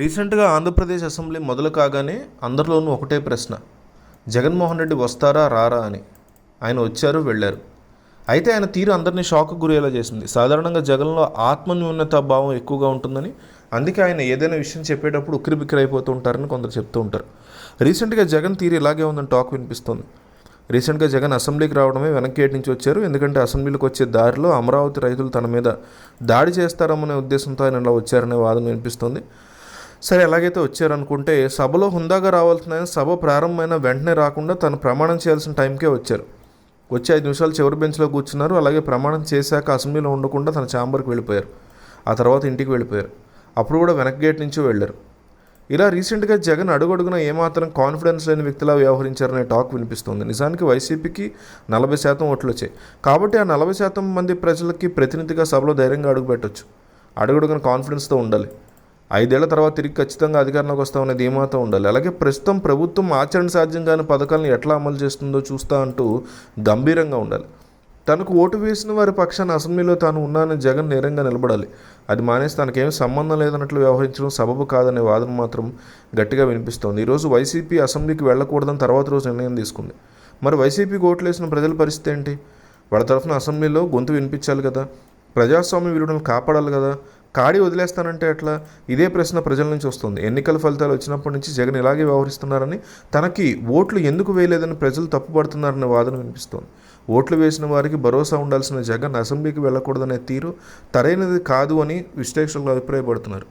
రీసెంట్గా ఆంధ్రప్రదేశ్ అసెంబ్లీ మొదలు కాగానే అందరిలోనూ ఒకటే ప్రశ్న జగన్మోహన్ రెడ్డి వస్తారా రారా అని. ఆయన వచ్చారు వెళ్ళారు. అయితే ఆయన తీరు అందరినీ షాక్ గురయ్యేలా చేసింది. సాధారణంగా జగన్లో ఆత్మన్యూన్యత భావం ఎక్కువగా ఉంటుందని అందుకే ఆయన ఏదైనా విషయం చెప్పేటప్పుడు ఉక్కిరి బిక్కిరి అయిపోతూ ఉంటారని కొందరు చెప్తూ ఉంటారు. రీసెంట్గా జగన్ తీరు ఇలాగే ఉందని టాక్ వినిపిస్తుంది. రీసెంట్గా జగన్ అసెంబ్లీకి రావడమే వెనక్కి గేట్ నుంచి వచ్చారు. ఎందుకంటే అసెంబ్లీకి వచ్చే దారిలో అమరావతి రైతులు తన మీద దాడి చేస్తారమనే ఉద్దేశంతో ఆయన ఇలా వచ్చారనే వాదన వినిపిస్తుంది. సరే ఎలాగైతే వచ్చారనుకుంటే సభలో హుందాగా రావాల్సిన సభ ప్రారంభమైన వెంటనే రాకుండా తను ప్రమాణం చేయాల్సిన టైంకే వచ్చారు. వచ్చి ఐదు నిమిషాలు చివరి బెంచ్లో కూర్చున్నారు. అలాగే ప్రమాణం చేశాక అసెంబ్లీలో ఉండకుండా తన ఛాంబర్కి వెళ్ళిపోయారు. ఆ తర్వాత ఇంటికి వెళ్ళిపోయారు. అప్పుడు కూడా వెనక్ గేట్ నుంచి వెళ్ళారు. ఇలా రీసెంట్గా జగన్ అడుగడుగున ఏమాత్రం కాన్ఫిడెన్స్ లేని వ్యక్తిలా వ్యవహరించారనే టాక్ వినిపిస్తుంది. నిజానికి వైసీపీకి నలభై శాతం ఓట్లు వచ్చాయి. కాబట్టి ఆ నలభై శాతం మంది ప్రజలకి ప్రతినిధిగా సభలో ధైర్యంగా అడుగుపెట్టొచ్చు. అడుగడుగున కాన్ఫిడెన్స్తో ఉండాలి. ఐదేళ్ళ తర్వాత తిరిగి ఖచ్చితంగా అధికారంలోకి వస్తామనే ధీమాతో ఉండాలి. అలాగే ప్రస్తుతం ప్రభుత్వం ఆచరణ సాధ్యం కాని పథకాలను ఎట్లా అమలు చేస్తుందో చూస్తా అంటూ గంభీరంగా ఉండాలి. తనకు ఓటు వేసిన వారి పక్షాన అసెంబ్లీలో తాను ఉన్నానని జగన్ నేరంగా నిలబడాలి. అది మానేసి తనకేం సంబంధం లేదన్నట్లు వ్యవహరించడం సబబు కాదనే వాదన మాత్రం గట్టిగా వినిపిస్తోంది. ఈరోజు వైసీపీ అసెంబ్లీకి వెళ్ళకూడదని తర్వాత రోజు నిర్ణయం తీసుకుంది. మరి వైసీపీకి ఓట్లు వేసిన ప్రజల పరిస్థితి ఏంటి? వాళ్ళ తరఫున అసెంబ్లీలో గొంతు వినిపించాలి కదా. ప్రజాస్వామ్య విలువలను కాపాడాలి కదా. కాడి వదిలేస్తానంటే ఎట్లా? ఇదే ప్రశ్న ప్రజల నుంచి వస్తుంది. ఎన్నికల ఫలితాలు వచ్చినప్పటి నుంచి జగన్ ఇలాగే వ్యవహరిస్తున్నారని తనకి ఓట్లు ఎందుకు వేయలేదని ప్రజలు తప్పుపడుతున్నారనే వాదన వినిపిస్తోంది. ఓట్లు వేసిన వారికి భరోసా ఉండాల్సిన జగన్ అసెంబ్లీకి వెళ్ళకూడదనే తీరు తరైనది కాదు అని విశ్లేషకులు అభిప్రాయపడుతున్నారు.